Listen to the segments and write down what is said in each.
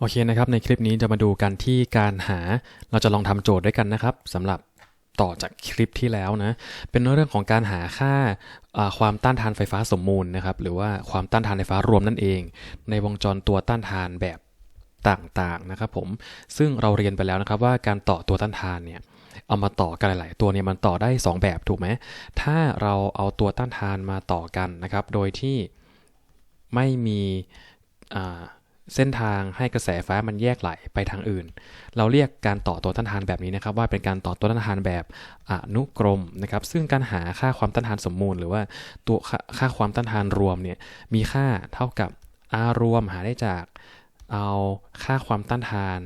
โอเคนะครับ ในคลิปนี้จะมาดูกันที่การหา เราจะลองทำโจทย์ด้วยกันนะครับสำหรับต่อจากคลิปที่แล้วนะ เป็นเรื่องของการหาค่าอ่าความต้านทานไฟฟ้าสมมูลนะครับ หรือว่าความต้านทานไฟฟ้ารวมนั่นเอง ในวงจรตัวต้านทานแบบต่างๆนะครับผม ซึ่งเราเรียนไปแล้วนะครับว่าการต่อตัวต้านทานเนี่ย เอามาต่อกันหลาย ๆ ตัวเนี่ยมันต่อได้ 2 แบบถูกไหม ถ้าเราเอาตัวต้านทานมาต่อกันนะครับ โดยที่ไม่มีอ่า เส้นทางให้กระแสไฟฟ้ามันแยกไหลไปทางอื่น เราเรียกการต่อตัวต้านทานแบบนี้นะครับ ว่าเป็นการต่อตัวต้านทานแบบอนุกรมนะครับ ซึ่งการหาค่าความต้านทานสมมูล หรือว่าตัวค่าค่าความต้านทานรวมเนี่ยมีค่าเท่ากับ R รวมหาได้จากเอาค่าความต้านทาน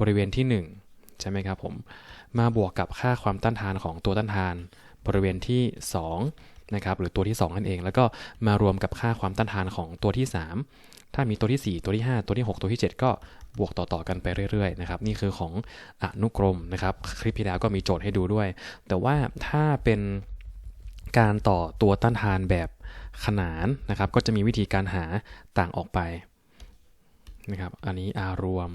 บริเวณที่ 1 ใช่ไหมครับผม มาบวกกับค่าความต้านทานของตัวต้านทานบริเวณที่ 2นะครับหรือตัวที่ 2 นั่นเอง แล้วก็มารวมกับค่าความต้านทานของตัวที่ 3 ถ้ามีตัวที่ 4 ตัวที่ 5 ตัวที่ 6 ตัวที่ 7 ก็บวกต่อๆกันไปเรื่อยๆนะครับนี่คือของอนุกรมนะครับคลิปที่แล้วก็มีโจทย์ให้ดูด้วย แต่ว่าถ้าเป็นการต่อตัวต้านทานแบบขนานนะครับ ก็จะมีวิธีการหาต่างออกไปนะครับอันนี้ R รวม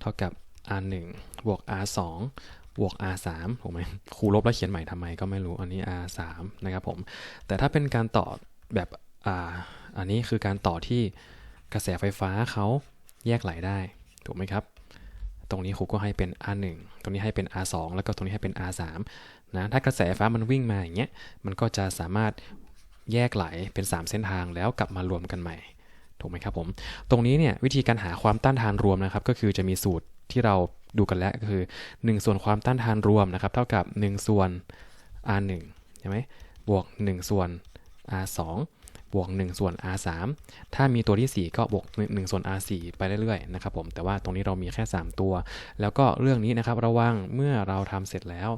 เท่ากับ R 1บวก R 2บวก R 3ถูกไหมครูลบแล้วเขียนใหม่ทำไมก็ไม่รู้อันนี้ R 3นะครับผมแต่ถ้าเป็นการต่อแบบออันนี้คือการต่อที่ กระแสไฟฟ้าเขาแยกไหลได้ ถูกไหมครับ ตรงนี้ครูก็ให้เป็น R 1 ตรงนี้ให้เป็น R 2 แล้วก็ตรงนี้ให้เป็น R 3 นะถ้ากระแสไฟฟ้ามันวิ่งมาอย่างเงี้ยมันก็จะสามารถแยกไหลเป็น 3 เส้นทางแล้วกลับมารวมกันใหม่ถูกไหมครับผม ตรงนี้เนี่ยวิธีการหาความต้านทานรวมนะครับก็คือจะมีสูตรที่เราดูกันแล้วก็คือ 1 ส่วนความต้านทานรวมนะครับเท่ากับ 1 ส่วน R 1 ใช่ไหมบวก 1 ส่วน R 2 บวก 1 ส่วน R 3ถ้ามีตัวที่ 4 ก็บวก 1 ส่วน R 4ไปเรื่อยๆนะครับผมแต่ว่าตรงนี้เรามีแค่ 3 ตัว แล้วก็เรื่องนี้นะครับระวังเมื่อเราทำเสร็จแล้ว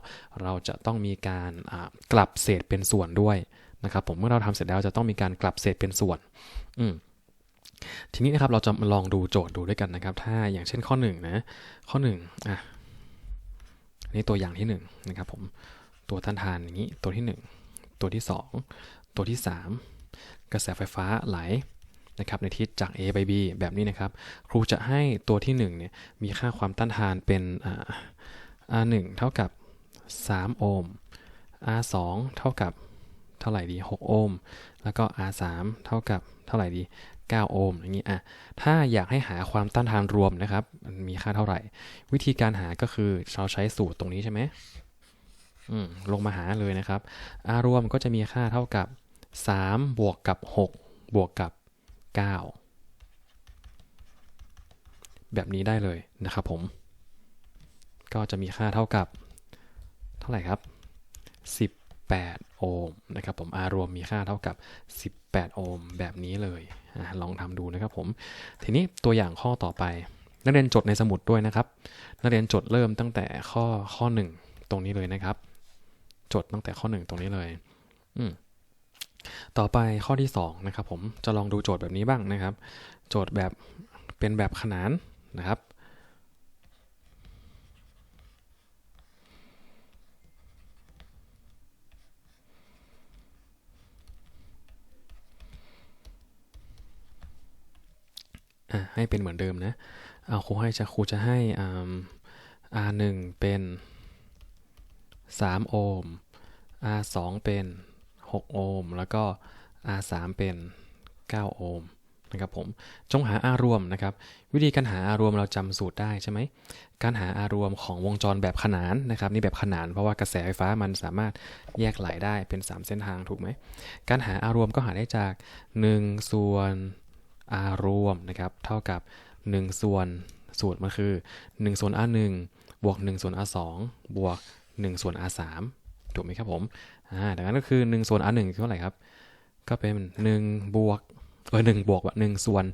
เราจะต้องมีการกลับเศษเป็นส่วนด้วยนะครับผมเมื่อเราทำเสร็จแล้วจะต้องมีการกลับเศษเป็นส่วน อืทีนี้นะครับเราจะลองดูโจทย์ดูด้วยกันนะครับ ถ้าอย่างเช่นข้อ1นะข้อ1อะอันนี่ตัวอย่างที่1นะครับผมตัวต้านทานอย่างนี้ตัวที่ 1 ตัวที่ 2 ตัวที่ 3 กระแสไฟฟ้าไหลนะครับในทิศจาก A ไป B แบบนี้นะครับ ครูจะให้ตัวที่1เนี่ยมีค่าความต้านทานเป็น R1 เท่ากับ 3 โอห์ม R2 เท่ากับเท่าไหร่ดี 6 โอห์ม แล้วก็ R3 เท่ากับเท่าไหร่ดี 9 โอห์มอย่างนี้อะถ้าอยากให้หาความต้านทานรวมนะครับมันมีค่าเท่าไหร่ วิธีการหาก็คือเราใช้สูตรตรงนี้ใช่ไหมมลงมาหาเลยนะครับ R รวมก็จะมีค่าเท่ากับ 3 บวกกับ 6 บวกกับ 9 แบบนี้ได้เลยนะครับผม ก็จะมีค่าเท่ากับ เท่าไหร่ครับ 18 โอห์มนะครับผม R รวมมีค่าเท่ากับ 18 โอห์มแบบนี้เลยอลองทำดูนะครับผม ทีนี้ตัวอย่างข้อต่อไป นักเรียนจดในสมุดด้วยนะครับ นักเรียนจดเริ่มตั้งแต่ข้อข้อ 1 ตรงนี้เลยนะครับ จดตั้งแต่ข้อ 1 ตรงนี้เลย อืม ต่อไปข้อที่2นะครับผมจะลองดูโจทย์แบบนี้บ้างนะครับ โจทย์แบบเป็นแบบขนานนะครับ ให้เป็นเหมือนเดิมนะเอาครูให้จะครูจะให้ R 1 เป็น 3 โอห์ม R 2 เป็น 6 โอห์ม แล้วก็ R 3 เป็น 9 โอห์มนะครับผม จงหา R รวมนะครับ วิธีการหา R รวมเราจำสูตรได้ใช่ไหม การหา R รวมของวงจรแบบขนานนะครับ นี่แบบขนานเพราะว่ากระแสไฟฟ้ามันสามารถแยกไหลได้เป็น 3 เส้นทางถูกไหม การหา R รวมก็หาได้จาก 1 ส่วน R รวมนะครับ เท่ากับ 1 ส่วนสูตรมันคือ 1 ส่วน R 1 บวก 1 ส่วน R 2 บวก 1 ส่วน R 3 ถูกไหมครับผมอ่าดังนั้นก็คือ1ส่วน R 1คือเท่าไหร่ครับ ก็เป็น1บวกเออ1บวกว่า1ส่วน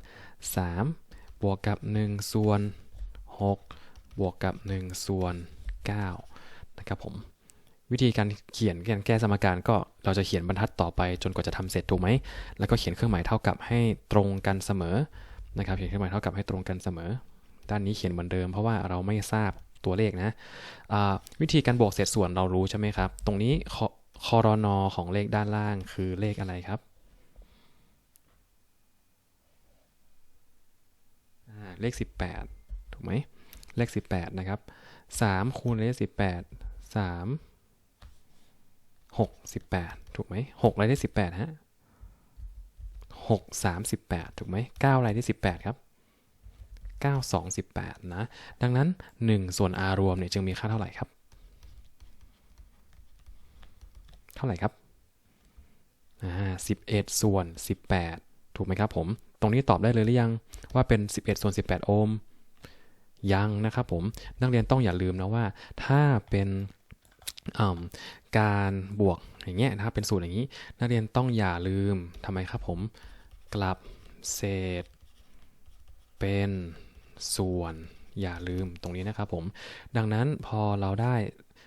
3 บวกกับ 1 ส่วน 6 บวกกับ 1 ส่วน 9 นะครับผม วิธีการเขียนการแก้สมการก็เราจะเขียนบรรทัดต่อไปจนกว่าจะทำเสร็จถูกไหม แล้วก็เขียนเครื่องหมายเท่ากับให้ตรงกันเสมอนะครับ เขียนเครื่องหมายเท่ากับให้ตรงกันเสมอ ด้านนี้เขียนเหมือนเดิมเพราะว่าเราไม่ทราบ ตัวเลขนะวิธีการบวกเศษส่วนเรารู้ใช่ไหมครับ ตรงนี้คอรนอของเลขด้านล่างคือเลขอะไรครับ เลข 18 ถูกไหมเลข 18 นะครับ 3 คูณเลข 18 3 6 18 ถูกไหม6อะไรได้ 18 ฮะ 6 38 ถูกไหม9อะไรได้ 18 ครับ 9 2 18 นะ ดังนั้น 1 ส่วน r รวมเนี่ยจึงมีค่าเท่าไหร่ครับ เท่าไหร่ครับอ่า11 ส่วน 18 ถูกไหมครับผม ตรงนี้ตอบได้เลยหรือยังว่าเป็น 11 ส่วน 18 โอห์ม ยังนะครับผม นักเรียนต้องอย่าลืมนะว่า ถ้าเป็นการบวกอย่างเงี้ยนะครับ เป็นสูตรอย่างนี้ นักเรียนต้องอย่าลืมทำไมครับผม กลับเศษเป็น ส่วนอย่าลืมตรงนี้นะครับผม ดังนั้นพอเราได้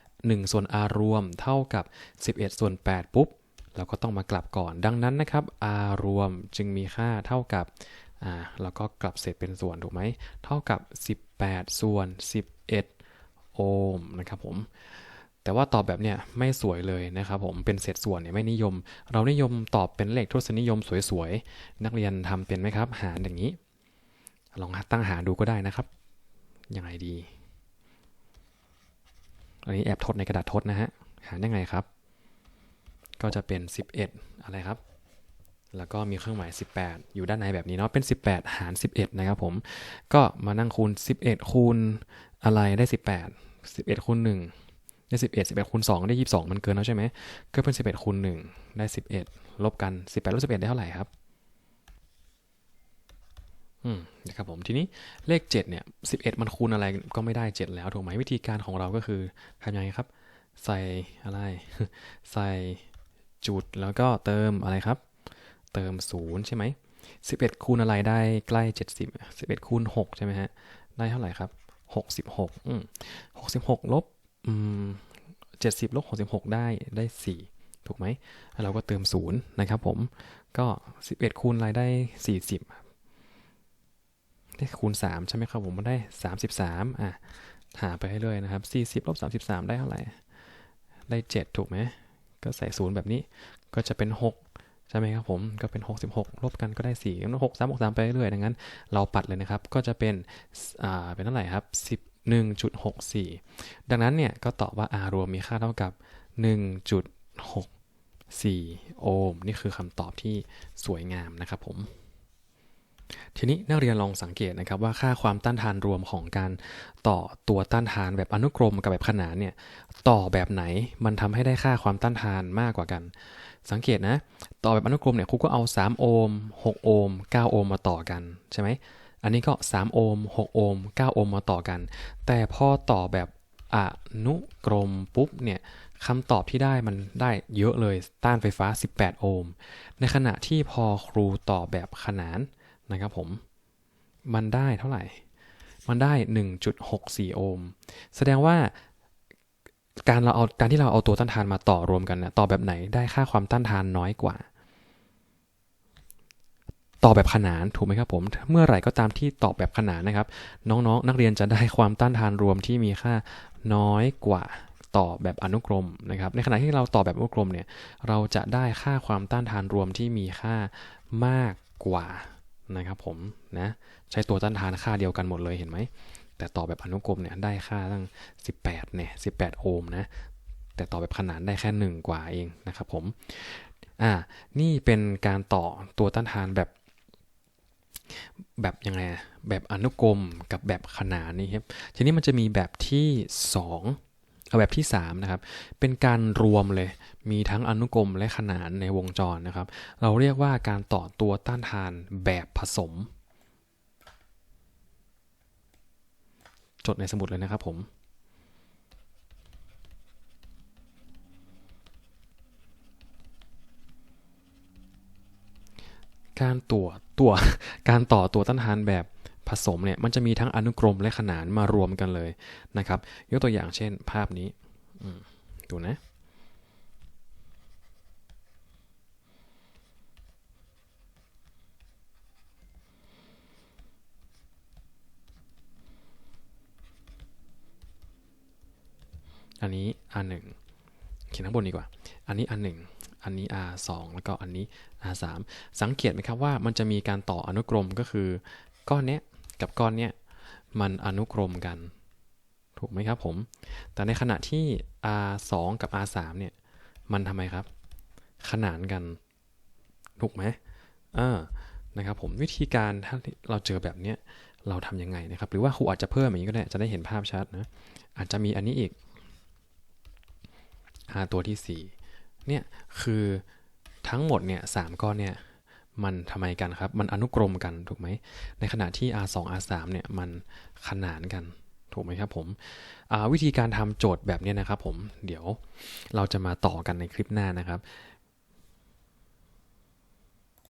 1 ส่วน r รวมเท่ากับ 11 ส่วน 8 ปุ๊บ เราก็ต้องมากลับก่อน ดังนั้นนะครับ r รวมจึงมีค่าเท่ากับอ่าแล้วก็กลับเศษเป็นส่วนถูกไหม เท่ากับ 18 ส่วน 11 โอห์มนะครับผมแต่ว่าตอบแบบเนี้ยไม่สวยเลยนะครับผมเป็นเศษส่วนเนี่ยไม่นิยม เรานิยมตอบเป็นเลขทศนิยมสวยๆ นักเรียนทำเป็นไหมครับ หารอย่างนี้ ลองตั้งหารดูก็ได้นะครับ ยังไงดี อันนี้แอบทดในกระดาษทดนะฮะ หารยังไงครับ ก็จะเป็น 11 อะไรครับ แล้วก็มีเครื่องหมาย 18 อยู่ด้านในแบบนี้เนาะ เป็น 18 หาร 11 นะครับผม ก็มานั่งคูณ 11 คูณอะไรได้ 18 11คูณ1ได้11 11คูณ2ได้ 22 มันเกินแล้วใช่ไหมก็เป็น 11คูณ1ได้ 11 ลบกัน 18ลบ11 ได้เท่าไหร่ครับ อืมนะครับผมทีนี้เลข 7 เนี่ย 11 มันคูณอะไรก็ไม่ได้ 7 แล้วถูกไหมวิธีการของเราก็คือทำยังไงครับ ใส่อะไร ใส่จุดแล้วก็เติมอะไรครับ เติม 0 ใช่ไหม 11 คูณอะไรได้ใกล้ 70 11 คูณ 6 ใช่ไหมฮะ ได้เท่าไหร่ครับ 66 อืม66 ลบอืม70 ลบ 66 ได้ได้ 4 ถูกไหม เราก็เติม 0 นะครับผม ก็ 11 คูณอะไรได้ 40 ได้คูณ 3 ใช่ไหมครับผมมันได้ 33อะหาไปให้เลยนะครับ 40ลบ33 ได้เท่าไหร่ ได้ 7 ถูกไหม ก็ใส่ 0 แบบนี้ ก็จะเป็น 6 ใช่ไหมครับผม ก็เป็น 66 ลบกันก็ได้4งั้น6 3 6 3 ไปเรื่อยๆดังนั้น เราปัดเลยนะครับ ก็จะเป็น อ่า เป็นเท่าไหร่ครับ 11.64 ดังนั้นเนี่ย ก็ตอบว่า r รวมมีค่าเท่ากับ 1.64 โอห์ม นี่คือคำตอบที่สวยงามนะครับผม ทีนี้นักเรียนลองสังเกตนะครับว่าค่าความต้านทานรวมของการต่อตัวต้านทานแบบอนุกรมกับแบบขนานเนี่ยต่อแบบไหนมันทำให้ได้ค่าความต้านทานมากกว่ากัน สังเกตนะ ต่อแบบอนุกรมเนี่ยครูก็เอา 3 โอห์ม6 โอห์ม9 โอห์มมาต่อกันใช่ไหมอันนี้ก็ 3 โอห์ม6 โอห์ม9 โอห์มมาต่อกัน แต่พอต่อแบบอนุกรมปุ๊บเนี่ยคำตอบที่ได้มันได้เยอะเลยต้านไฟฟ้า 18 โอห์มในขณะที่พอครูต่อแบบขนาน นะครับผม มันได้เท่าไหร่ มันได้ 1.64 โอห์ม แสดงว่าการเราเอาการที่เราเอาตัวต้านทานมาต่อรวมกันนะต่อแบบไหนได้ค่าความต้านทานน้อยกว่า ต่อแบบขนานถูกไหมครับผม เมื่อไหร่ก็ตามที่ตอบแบบขนานนะครับ น้องๆนนักเรียนจะได้ความต้านทานรวมที่มีค่าน้อยกว่าต่อแบบอนุกรมนะครับ ในขณะที่เราต่อแบบอนุกรมเนี่ย เราจะได้ค่าความต้านทานรวมที่มีค่ามากกว่า นะครับผมนะใช้ตัวต้านทานค่าเดียวกันหมดเลยเห็นไหม แต่ต่อแบบอนุกรมเนี่ยได้ค่าตั้ง 18เนี่ย18 โอห์มนะแต่ต่อแบบขนานได้แค่ 1 กว่าเองนะครับผมอ่านี่เป็นการต่อตัวต้านทานแบบ แบบยังไงแบบอนุกรมกับแบบขนานนี่ครับทีนี้มันจะมีแบบที่ 2 เอาแบบที่3นะครับเป็นการรวมเลยมีทั้งอนุกรมและขนานในวงจรนะครับ เราเรียกว่าการต่อตัวต้านทานแบบผสม จดในสมุดเลยนะครับผมการตัวตัวการต่อตัวต้านทานแบบ ผสมเนี่ยมันจะมีทั้งอนุกรมและขนานมารวมกันเลยนะครับ ยกตัวอย่างเช่นภาพนี้ดูนะอันนี้ R1 เขียนข้างบนดีกว่า อันนี้ R1 อันนี้ R2 แล้วก็อันนี้ R3 สังเกตไหมครับว่ามันจะมีการต่ออนุกรมก็คือก้อนเนี้ย กับก้อนเนี้ยมันอนุกรมกัน ถูกไหมครับผม แต่ในขณะที่ r 2 กับ r 3 เนี่ยมันทำไมครับ ขนานกัน ถูกไหมอ่านะครับผมวิธีการถ้าเราเจอแบบเนี้ยเราทำยังไงนะครับ หรือว่าครูอาจจะเพิ่มอย่างนี้ก็ได้จะได้เห็นภาพชัดนะอาจจะมีอันนี้อีก r ตัวที่4เนี่ยคือทั้งหมดเนี่ยสามก้อนเนี่ย มันทำไมกันครับ มันอนุกรมกันถูกไหม ในขณะที่ r 2 r 3 เนี่ยมันขนานกันถูกไหมครับผมวิธีการทำโจทย์แบบนี้นะครับผม เดี๋ยวเราจะมาต่อกันในคลิปหน้านะครับ